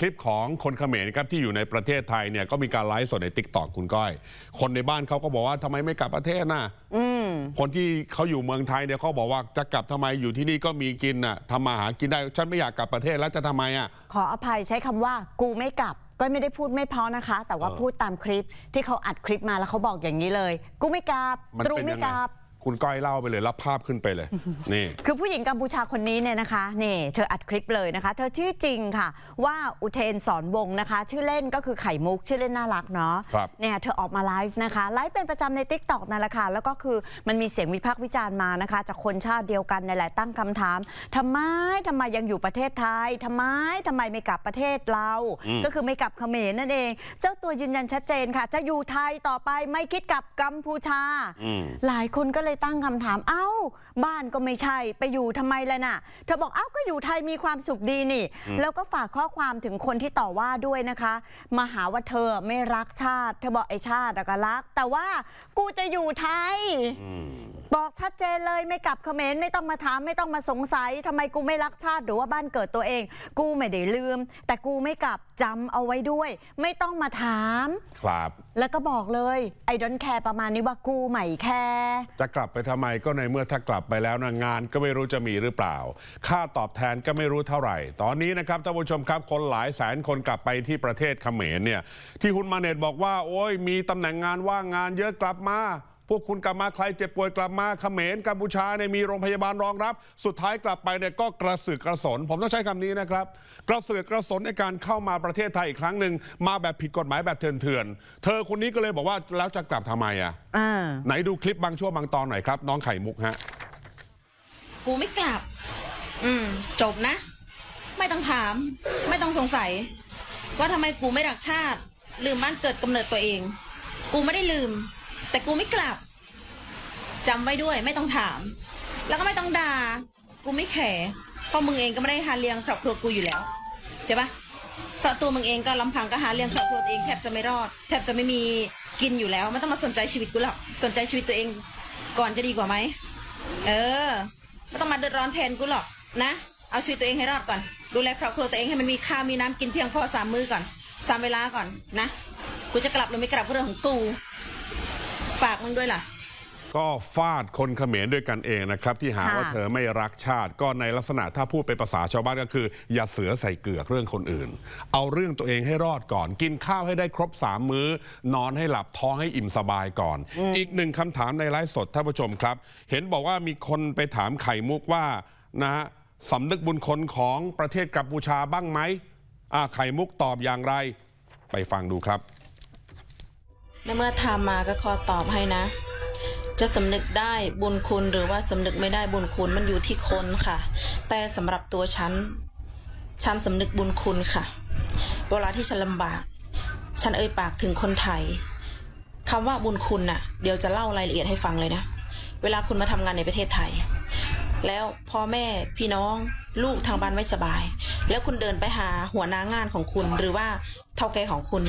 คลิปของคนเขมรครับที่อยู่ในประเทศไทยเนี่ยก็มีการไลฟ์สดในติ๊กต็อกคุณก้อย คนในบ้านเขาก็บอกว่าทำไมไม่กลับประเทศน่ะคนที่เขาอยู่เมืองไทยเนี่ยเขาบอกว่าจะกลับทำไมอยู่ที่นี่ก็มีกินน่ะทำมาหากินได้ฉันไม่อยากกลับประเทศแล้วจะทำไมอะ ขออภัยใช้คำว่ากูไม่กลับ ก็ไม่ได้พูดไม่เพอนะคะ แต่ว่าเออพูดตามคลิปที่เขาอัดคลิปมาแล้วเขาบอกอย่างนี้เลย กูไม่กลับมันตรูเป็นไม่ยังไง กลับ คุณก้อยเล่าไปเลยรับภาพขึ้นไปเลย นี่ คือผู้หญิงกัมพูชาคนนี้เนี่ยนะคะนี่เธออัดคลิปเลยนะคะ เธอชื่อจริงค่ะ ว่าอุเทนสอนวงศ์นะคะ ชื่อเล่นก็คือไข่มุก ชื่อเล่นน่ารักเนาะครับ เนี่ยเธอออกมาไลฟ์นะคะไลฟ์เป็นประจำใน t ิ k t o k นั่นแหละค่ะแล้วก็คือมันมีเสียงวิพากษ์วิจารณ์มานะคะ จากคนชาติเดียวกันในนแหละตั้งคำถามทำไมทำไมยังอยู่ประเทศไทยทำไมทำไมไม่กลับประเทศเรา อืม ก็คือไม่กลับเขมรนั่นเอง เจ้าตัวยืนยันชัดเจนค่ะ จะอยู่ไทยต่อไปไม่คิดกลับกัมพูชา อืม หลายคนก็เลยตั้งคำถาม เอ้า บ้านก็ไม่ใช่ ไปอยู่ทำไมล่ะน่ะ เธอบอก เอ้า ก็อยู่ไทยมีความสุขดีนี่ แล้วก็ฝากข้อความถึงคนที่ต่อว่าด้วยนะคะ มาหาว่าเธอไม่รักชาติ เธอบอกไอชาติอะก็รัก แต่ว่ากูจะอยู่ไทย บอกชัดเจนเลยไม่กลับเขมรไม่ต้องมาถามไม่ต้องมาสงสัยทำไมกูไม่รักชาติหรือว่าบ้านเกิดตัวเอง กูไม่ได้ลืม แต่กูไม่กลับจำเอาไว้ด้วย ไม่ต้องมาถาม ครับ แล้วก็บอกเลยไอดอนแคร์ประมาณนี้ว่ากูไม่แคร์จะกลับไปทำไมก็ในเมื่อถ้ากลับไปแล้วนะงานก็ไม่รู้จะมีหรือเปล่า ค่าตอบแทนก็ไม่รู้เท่าไหร่ ตอนนี้นะครับท่านผู้ชมครับคนหลายแสนคนกลับไปที่ประเทศเขมรเนี่ยที่คุณมาเนตบอกว่า โอ้ยมีตำแหน่งงานว่างงานเยอะกลับมา พวกคุณกลับมาใครเจ็บป่วยกลับมาเขมรกัมพูชาเนี่ยมีโรงพยาบาลรองรับ สุดท้ายกลับไปเนี่ยก็กระสือกกระสน ผมต้องใช้คำนี้นะครับ กระสือกกระสนในการเข้ามาประเทศไทยอีกครั้งหนึ่งมาแบบผิดกฎหมายแบบเถื่อนๆเธอคนนี้ก็เลยบอกว่าแล้วจะกลับทำไมอะอ่าไหนดูคลิปบางช่วงบางตอนหน่อยครับน้องไข่มุกฮะกูไม่กลับ อืม จบนะ ไม่ต้องถาม ไม่ต้องสงสัย ว่าทำไมกูไม่รักชาติ ลืมบ้านเกิดกำเนิดตัวเอง กูไม่ได้ลืม แต่กูไม่กลับจำไว้ด้วยไม่ต้องถาม แล้วก็ไม่ต้องด่ากูไม่แข่เพราะมึงเองก็ไม่ได้หาเลี้ยงครอบครัวกูอยู่แล้วใช่ปะเพราะตัวมึงเองก็ลำพังก็หาเลี้ยงครอบครัวตัวเองแทบจะไม่รอด แทบจะไม่มีกินอยู่แล้วไม่ต้องมาสนใจชีวิตกูหรอกสนใจชีวิตตัวเองก่อนจะดีกว่าไหมเออไม่ต้องมาเดือดร้อนแทนกูหรอกนะ เอาชีวิตตัวเองให้รอดก่อน ดูแลครอบครัวตัวเองให้มันมีข้าวมีน้ำกินเพียงพอสามมื้อก่อนสามเวลาก่อนนะกูจะกลับหรือไม่กลับก็เรื่องของกู ฝากมึงด้วยล่ะ ก็ฟาดคนเขมรด้วยกันเองนะครับ ที่หาค่ะว่าเธอไม่รักชาติ ก็ในลักษณะถ้าพูดเป็นภาษาชาวบ้านก็คือ อย่าเสือใส่เกือกเรื่องคนอื่น เอาเรื่องตัวเองให้รอดก่อน กินข้าวให้ได้ครบสามมื้อ นอนให้หลับท้องให้อิ่มสบายก่อน อีกหนึ่งคำถามในไลฟ์สดท่านผู้ชมครับ เห็นบอกว่ามีคนไปถามไข่มุกว่านะฮะสำนึกบุญคุณของประเทศกัมพูชาบ้างไหมอ่าไข่มุกตอบอย่างไร ไปฟังดูครับ ในเมื่อทำมาก็ขอตอบให้นะ จะสำนึกได้บุญคุณหรือว่าสำนึกไม่ได้บุญคุณมันอยู่ที่คนค่ะ แต่สำหรับตัวฉัน ฉันสำนึกบุญคุณค่ะ เวลาที่ฉันลำบาก ฉันเอ่ยปากถึงคนไทยคำว่าบุญคุณน่ะ เดี๋ยวจะเล่ารายละเอียดให้ฟังเลยนะ เวลาคุณมาทำงานในประเทศไทย แล้วพ่อแม่พี่น้องลูกทางบ้านไม่สบาย แล้วคุณเดินไปหาหัวหน้างานของคุณหรือว่าเท่าแก่ของคุณ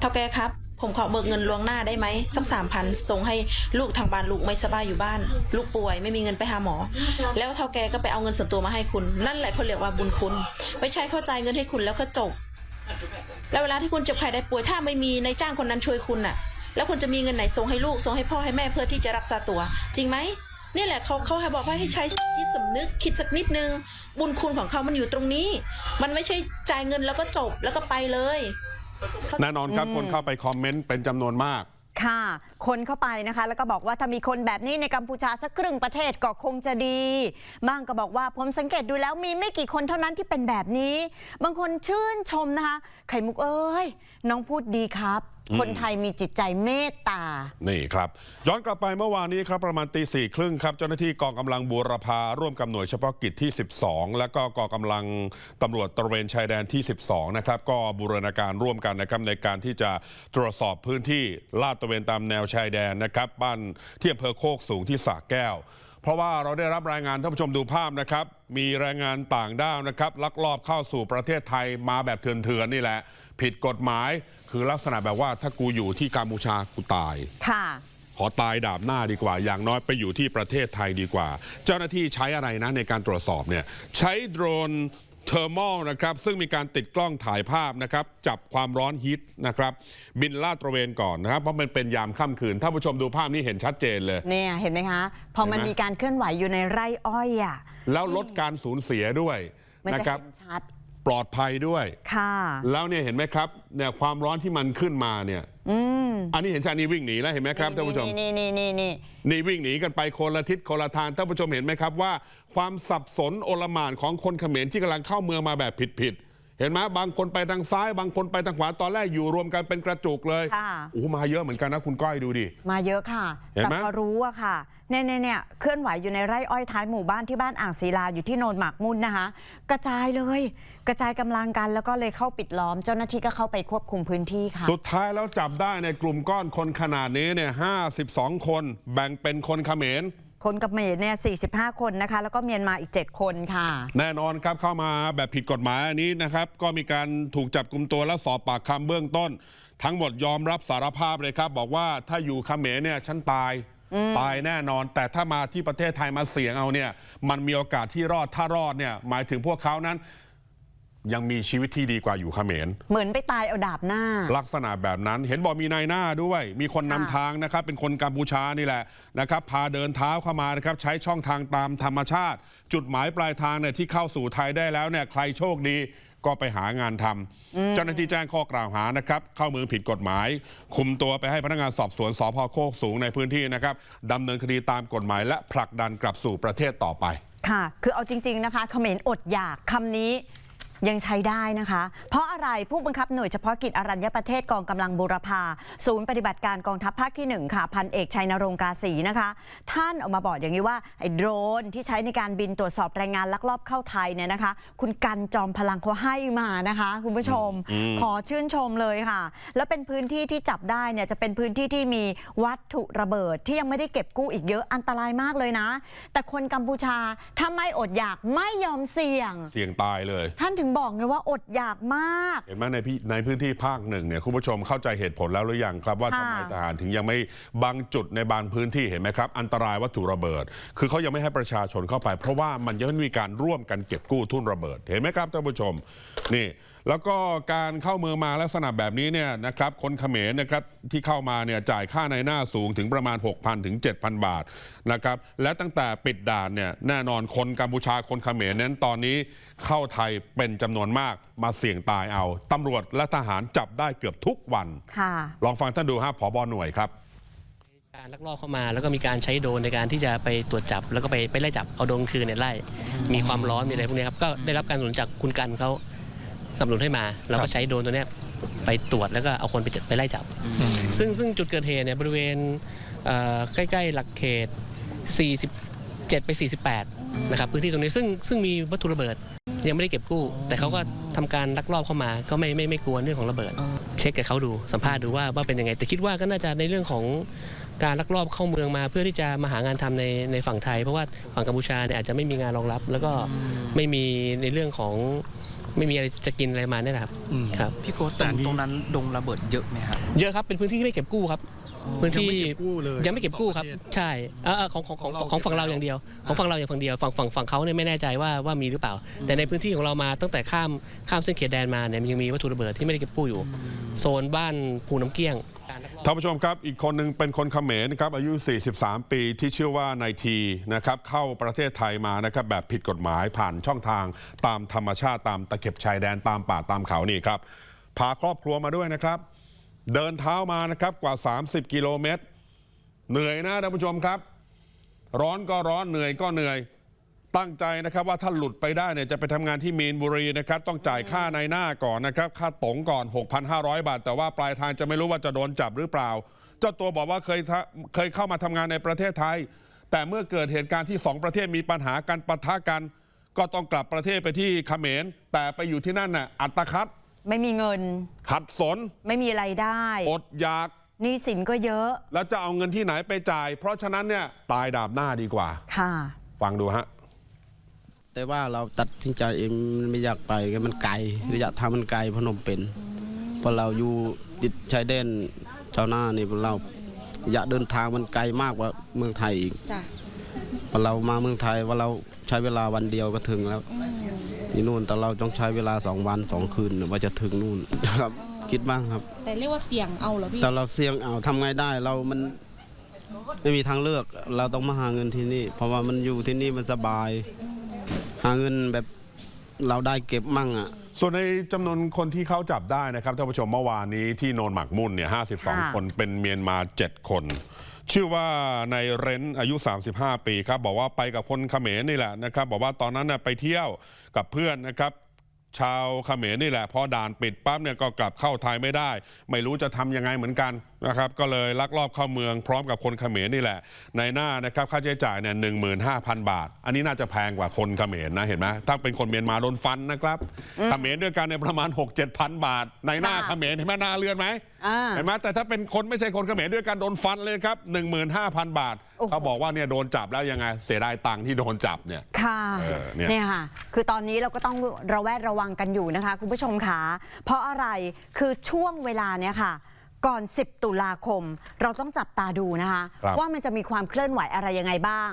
เท่าแก่ครับ ผมขอเบิกเงินลวงหน้าได้ไหมสักสามพันส่งให้ลูกทางบ้านลูกไม่สบายอยู่บ้าน ลูกป่วยไม่มีเงินไปหาหมอ แล้วเท่าแกก็ไปเอาเงินส่วนตัวมาให้คุณ นั่นแหละเขาเรียกว่าบุญคุณ ไม่ใช่เข้าใจเงินให้คุณแล้วก็จบ แล้วเวลาที่คุณเจ็บไข้ได้ป่วยถ้าไม่มีในายจ้างคนนั้นช่วยคุณน่ะ แล้วคุณจะมีเงินไหนส่งให้ลูกส่งให้พ่อให้แม่เพื่อที่จะรักษาตัว จริงไหมนี่แหละเขาเขาให้บอกว่าให้ใช้จิตสำนึกคิดสักนิดนึง บุญคุณของเขามันอยู่ตรงนี้ มันไม่ใช่จ่ายเงินแล้วก็จบแล้วก็ไปเลย แน่นอนครับคนเข้าไปคอมเมนต์เป็นจำนวนมาก ค่ะ คนเข้าไปนะคะ แล้วก็บอกว่าถ้ามีคนแบบนี้ในกัมพูชาสักครึ่งประเทศก็คงจะดีบ้างก็บอกว่าผมสังเกตดูแล้วมีไม่กี่คนเท่านั้นที่เป็นแบบนี้ บางคนชื่นชมนะคะ ไข่มุกเอ้ย น้องพูดดีครับ คนไทยมีจิตใจเมตตา นี่ครับ ย้อนกลับไปเมื่อวานนี้ครับประมาณตีสี่ครึ่งครับ เจ้าหน้าที่กองกำลังบูรพาร่วมกับหน่วยเฉพาะกิจที่ 12 และก็กองกำลังตำรวจตระเวนชายแดนที่ 12 นะครับ ก็บูรณาการร่วมกันนะครับในการที่จะตรวจสอบพื้นที่ลาดตระเวนตามแนวชายแดนนะครับบ้านที่อำเภอโคกสูงที่สระแก้วเพราะว่าเราได้รับรายงานท่านผู้ชมดูภาพนะครับ มีแรงงานต่างด้าวนะครับ ลักลอบเข้าสู่ประเทศไทยมาแบบเถื่อนๆนี่แหละ ผิดกฎหมายคือลักษณะแบบว่าถ้ากูอยู่ที่กัมพูชากูตาย ค่ะ ขอตายดาบหน้าดีกว่า อย่างน้อยไปอยู่ที่ประเทศไทยดีกว่า เจ้าหน้าที่ใช้อะไรนะในการตรวจสอบเนี่ยใช้โดรนเทอร์โมนะครับซึ่งมีการติดกล้องถ่ายภาพนะครับจับความร้อนฮิตนะครับบินลาดตระเวนก่อนนะครับเพราะมันเป็นยามค่ำคืน ถ้าผู้ชมดูภาพนี้เห็นชัดเจนเลย เนี่ยเห็นไหมคะ พอมันเห็นไหม มีการเคลื่อนไหวอยู่ในไร่อ้อยอะแล้วลดการสูญเสียด้วยมันนะจะครับ เห็นชัด ปลอดภัยด้วย ค่ะ แล้วเนี่ยเห็นไหมครับเนี่ยความร้อนที่มันขึ้นมาเนี่ยอืมอันนี้เห็นชาตินี้วิ่งหนีแล้วเห็นไหมครับท่านผู้ชม นี่นี่นี่นี่ นี่วิ่งหนีกันไปคนละทิศคนละทางท่านผู้ชมเห็นไหมครับว่า ความสับสนโอลหม่านของคนเขมรที่กำลังเข้าเมืองมาแบบผิดๆ เห็นไหมบางคนไปทางซ้ายบางคนไปทางขวาตอนแรกอยู่รวมกันเป็นกระจุกเลยค่ะ โอ้โหมาเยอะเหมือนกันนะคุณก้อยดูดิ มาเยอะค่ะ เห็นแต่ไหม พอรู้อะค่ะเนี่ยเนี่ยเนี่ยเคลื่อนไหวอยู่ในไร่อ้อยท้ายหมู่บ้านที่บ้านอ่างศิลาอยู่ที่โนนหมากมุ่นนะคะ กระจายเลย กระจายกำลังกันแล้วก็เลยเข้าปิดล้อม เจ้าหน้าที่ก็เข้าไปควบคุมพื้นที่ค่ะ สุดท้ายแล้วจับได้ในกลุ่มก้อนคนขนาดนี้เนี่ยห้คนแบ่งเป็นคนเขมร คนกับเขมรเนี่ย45 คนนะคะ แล้วก็เมียนมาอีก 7 คนค่ะ แน่นอนครับเข้ามาแบบผิดกฎหมายอันนี้นะครับ ก็มีการถูกจับกลุ่มตัวและสอบปากคำเบื้องต้น ทั้งหมดยอมรับสารภาพเลยครับ บอกว่าถ้าอยู่เขมรเนี่ยฉันตายตายแน่นอน แต่ถ้ามาที่ประเทศไทยมาเสี่ยงเอาเนี่ย มันมีโอกาสที่รอดถ้ารอดเนี่ยหมายถึงพวกเขานั้น ยังมีชีวิตที่ดีกว่าอยู่เขมร เหมือนไปตายเอาดาบหน้า ลักษณะแบบนั้นเห็นบอกมีนายหน้าด้วย มีคนนำค่ะทางนะครับ เป็นคนกัมพูชานี่แหละนะครับ พาเดินเท้าเข้ามานะครับ ใช้ช่องทางตามธรรมชาติ จุดหมายปลายทางเนี่ยที่เข้าสู่ไทยได้แล้วเนี่ยใครโชคดีก็ไปหางานทำเจ้าหน้าที่แจ้งข้อกล่าวหานะครับ เข้าเมืองผิดกฎหมาย คุมตัวไปให้พนักงานสอบสวนสพโคกสูงในพื้นที่นะครับดำเนินคดีตามกฎหมาย และผลักดันกลับสู่ประเทศต่อไป ค่ะ คือเอาจริง ๆนะคะเขมรอดอยากคำนี้ ยังใช้ได้นะคะ เพราะอะไรผู้บังคับหน่วยเฉพาะกิจอรัญญประเทศกองกำลังบูรพาศูนย์ปฏิบัติการกองทัพภาคที่1ค่ะพันเอกชัยนรงค์กาศีนะคะ ท่านออกมาบอกอย่างนี้ว่าไอ้โดรนที่ใช้ในการบินตรวจสอบแรงงานลักลอบเข้าไทยเนี่ยนะคะ คุณกันจอมพลังเขาให้มานะคะ คุณผู้ชมขอชื่นชมเลยค่ะ แล้วเป็นพื้นที่ที่จับได้เนี่ยจะเป็นพื้นที่ที่มีวัตถุระเบิดที่ยังไม่ได้เก็บกู้อีกเยอะอันตรายมากเลยนะ แต่คนกัมพูชาถ้าไม่อดอยากไม่ยอมเสี่ยง เสี่ยงตายเลยท่านถึงบอกไงว่าอดอยากมาก เห็นไหมในพี่ในพื้นที่ภาคหนึ่งเนี่ยคุณผู้ชมเข้าใจเหตุผลแล้วหรือยังครับว่าค่ะทำไมทหารถึงยังไม่บางจุดในบางพื้นที่เห็นไหมครับ อันตรายวัตถุระเบิด คือเขายังไม่ให้ประชาชนเข้าไป เพราะว่ามันยังไม่มีการร่วมกันเก็บกู้ทุ่นระเบิด เห็นไหมครับท่านผู้ชมนี่ แล้วก็การเข้าเมืองมาลักษณะแบบนี้เนี่ยนะครับคนเขมรนะครับที่เข้ามาเนี่ยจ่ายค่าในหน้าสูงถึงประมาณ 6,000 ถึง 7,000 บาทนะครับและตั้งแต่ปิดด่านเนี่ยแน่นอนคนกัมพูชาคนเขมรนั้นตอนนี้เข้าไทยเป็นจำนวนมากมาเสี่ยงตายเอาตำรวจและทหารจับได้เกือบทุกวันค่ะลองฟังท่านดูฮะผอบอหน่วยครับการลักลอบเข้ามาแล้วก็มีการใช้โดรนในการที่จะไปตรวจจับ แล้วก็ไปไปไล่จับเอาโดรนคืนเนี่ยไล่มีความร้อนมีอะไรพวกเนี้ยครับก็ได้รับการสนับสนุนจากคุณกันเขา สนับสนุนให้มา เราก็ใช้โดรนตัวเนี้ยไปตรวจแล้วก็เอาคนไปจับไปไล่จับ ซึ่งซึ่งจุดเกิดเหตุเนี่ยบริเวณเอ่อใกล้ๆ หลักเขต 47 ไป 48 นะครับพื้นที่ตรงนี้ซึ่งซึ่งมีวัตถุระเบิดยังไม่ได้เก็บกู้ แต่เขาก็ทำการลักลอบเข้ามาก็ไม่ไม่ไม่กลัวเรื่องของระเบิด เช็คกับเขาดูสัมภาษณ์ดูว่าว่าเป็นยังไง แต่คิดว่าก็น่าจะในเรื่องของการลักลอบเข้าเมืองมา เพื่อที่จะมาหางานทำในในฝั่งไทย เพราะว่าฝั่งกัมพูชาเนี่ยอาจจะไม่มีงานรองรับ แล้วก็ไม่มีในเรื่องของ ไม่มีอะไรจะกินอะไรมาเนี่ยนะครับอืมครับ พี่โก้ตรงตรงนั้นดงระเบิดเยอะไหมครับ เยอะครับเป็นพื้นที่ที่ไม่เก็บกู้ครับ พื้นที่ยังไม่เก็บกู้เลยยังไม่เก็บกู้ครับ ใช่เออเออของของของของของฝั่งเราอย่างเดียว ของฝั่งเราอย่างฝั่งเดียวฝั่งฝั่งฝั่งเขาเนี่ยไม่แน่ใจว่าว่ามีหรือเปล่า แต่ในพื้นที่ของเรามาตั้งแต่ข้ามข้ามเส้นเขตแดนมาเนี่ยมันยังมีวัตถุระเบิดที่ไม่ได้เก็บกู้อยู่ โซนบ้านภูน้ำเกี้ยงการลักลอบ ท่านผู้ชมครับอีกคนหนึ่งเป็นคนเขมรนะครับอายุ 43 ปีที่ชื่อว่านายทีนะครับเข้าประเทศไทยมานะครับแบบผิดกฎหมายผ่านช่องทาง ตามธรรมชาติตามตะเข็บชายแดนตามป่าตามเขานี่ครับพาครอบครัวมาด้วยนะครับ เดินเท้ามานะครับกว่า 30 กิโลเมตร เหนื่อยนะท่านผู้ชมครับ ร้อนก็ร้อนเหนื่อยก็เหนื่อย ตั้งใจนะครับว่าถ้าหลุดไปได้เนี่ยจะไปทำงานที่มีนบุรีนะครับต้องจ่ายค่าในหน้าก่อนนะครับค่าตงก่อน 6,500 บาท แต่ว่าปลายทางจะไม่รู้ว่าจะโดนจับหรือเปล่า เจ้าตัวบอกว่าเคยทะเคยเข้ามาทำงานในประเทศไทย แต่เมื่อเกิดเหตุการณ์ที่สองประเทศมีปัญหากันปะทะกัน ก็ต้องกลับประเทศไปที่เขมรแต่ไปอยู่ที่นั่นน่ะอัตคัดไม่มีเงิน ขัดสน ไม่มีไรายได้อดอยากหนี้สินก็เยอะ แล้วจะเอาเงินที่ไหนไปจ่าย เพราะฉะนั้นเนี่ยตายดาบหน้าดีกว่า ค่ะ ฟังดูฮะ แต่ว่าเราตัดสินใจเองไม่อยากไปก็มันไกลระยะทางมันไกลพนมเป็นเพราะเราอยู่ติดชายแดนชาวนานี่เราระยะเดินทางมันไกลมากกว่าเมืองไทยอีกจ้ะพอเรามาเมืองไทยว่าเราใช้เวลาวันเดียวก็ถึงแล้วที่นู่นแต่เราต้องใช้เวลาสองวันสองคืนว่าจะถึงนู่นครับคิดบ้างครับ แต่เรียกว่าเสี่ยงเอาเหรอพี่แต่เราเสี่ยงเอาทำไงได้เรามันไม่มีทางเลือก เราต้องมาหาเงินที่นี่ เพราะว่ามันอยู่ที่นี่มันสบาย หาเงินแบบเราได้เก็บมั่งอะ ส่วนในจำนวนคนที่เขาจับได้นะครับท่านผู้ชมเมื่อวานนี้ที่โนนหมักมุ่นเนี่ยค่ะ52 คนเป็นเมียนมา 7 คน ชื่อว่าในเรนอายุ 35 ปีครับ บอกว่าไปกับคนเขมรนี่แหละนะครับ บอกว่าตอนนั้นน่ะไปเที่ยวกับเพื่อนนะครับ ชาวเขมรนี่แหละพอด่านปิดปั๊บเนี่ยก็กลับเข้าไทยไม่ได้ ไม่รู้จะทำยังไงเหมือนกัน นะครับก็เลยลักลอบเข้าเมืองพร้อมกับคนเขมรนี่แหละ ในหน้านะครับค่าใช้จ่ายเนี่ยหนึ่งหมื่นห้าพันบาท อันนี้น่าจะแพงกว่าคนเขมรนะเห็นไหมถ้าเป็นคนเมียนมาโดนฟันนะครับเขมรด้วยกันเนี่ยประมาณ6 7พันบาท ในหน้าค่ะเขมรเห็นไหมหน้าเลือนไหมอ่าเห็นไหมแต่ถ้าเป็นคนไม่ใช่คนเขมรด้วยกันโดนฟันเลยครับ15,000บาทโอ้โหเขาบอกว่าเนี่ยโดนจับแล้วยังไงเสียดายตังค์ที่โดนจับเนี่ยค่ะเออเนี่ยเนี่ยค่ะ คือตอนนี้เราก็ต้องระแวดระวังกันอยู่นะคะ คุณผู้ชมค่ะเพราะอะไรคือช่วงเวลาเนี้ยค่ะ ก่อน 10 ตุลาคม เราต้องจับตาดูนะคะครับว่ามันจะมีความเคลื่อนไหวอะไรยังไงบ้าง